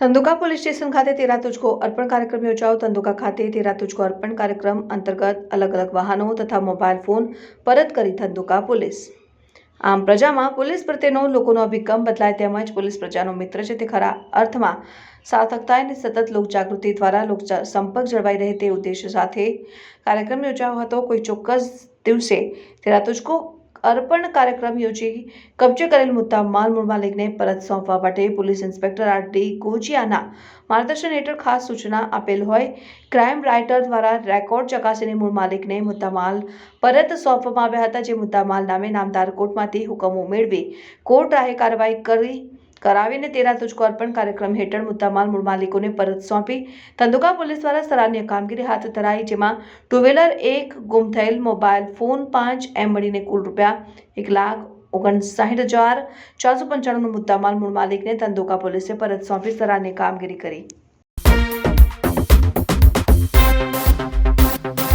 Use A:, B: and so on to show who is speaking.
A: Dhandhuka police station ખાતે તેરા તુજકો અર્પણ કાર્યક્રમ યોજાયો. ધંધુકા ખાતે તેરા તુજકો અર્પણ કાર્યક્રમ અંતર્ગત અલગ અલગ વાહનો તથા મોબાઈલ ફોન પરત કરી ધંધુકા પોલીસ. આમ પ્રજામાં પોલીસ પ્રત્યેનો લોકોનો અભિગમ બદલાય તેમજ પોલીસ પ્રજાનો મિત્ર છે તે ખરા અર્થમાં સાર્થક અને સતત લોકજાગૃતિ દ્વારા લોક સંપર્ક જળવાઈ રહે તે ઉદ્દેશ્ય સાથે કાર્યક્રમ યોજાયો હતો. કોઈ ચોક્કસ દિવસે તેરા તુજકો અર્પણ કાર્યક્રમ યોજી કબજે કરેલ મુદ્દા માલ મૂળ માલિકને પરત સોંપવા માટે પોલીસ ઇન્સ્પેક્ટર આર ડી ગોજિયાના માર્ગદર્શન હેઠળ ખાસ સૂચના આપેલ હોય. ક્રાઇમ રાઇટર દ્વારા રેકોર્ડ ચકાસીને મૂળ માલિકને મુદ્દામાલ પરત સોંપવામાં આવ્યા હતા, જે મુદ્દામાલ નામે નામદાર કોર્ટમાંથી હુકમો મેળવી કોર્ટ રાહે કાર્યવાહી કરી કરાવીને તેરા તુજકો અર્પણ કાર્યક્રમ હેઠળ મુદ્દામાલ મૂળ માલિકોને પરત સોંપી. ધંધુકા પોલીસ દ્વારા સરાહનીય કામગીરી હાથ ધરાઈ, જેમાં ટુ વ્હીલર એક, ગુમ થયેલ મોબાઈલ ફોન પાંચ, એમ મળીને કુલ રૂપિયા એક લાખ ઓગણસાઠ હજાર ચારસો પંચાણુંનો મુદ્દામાલ મૂળ માલિકને ધંધુકા પોલીસે પરત સોંપી સરાહનીય કામગીરી કરી.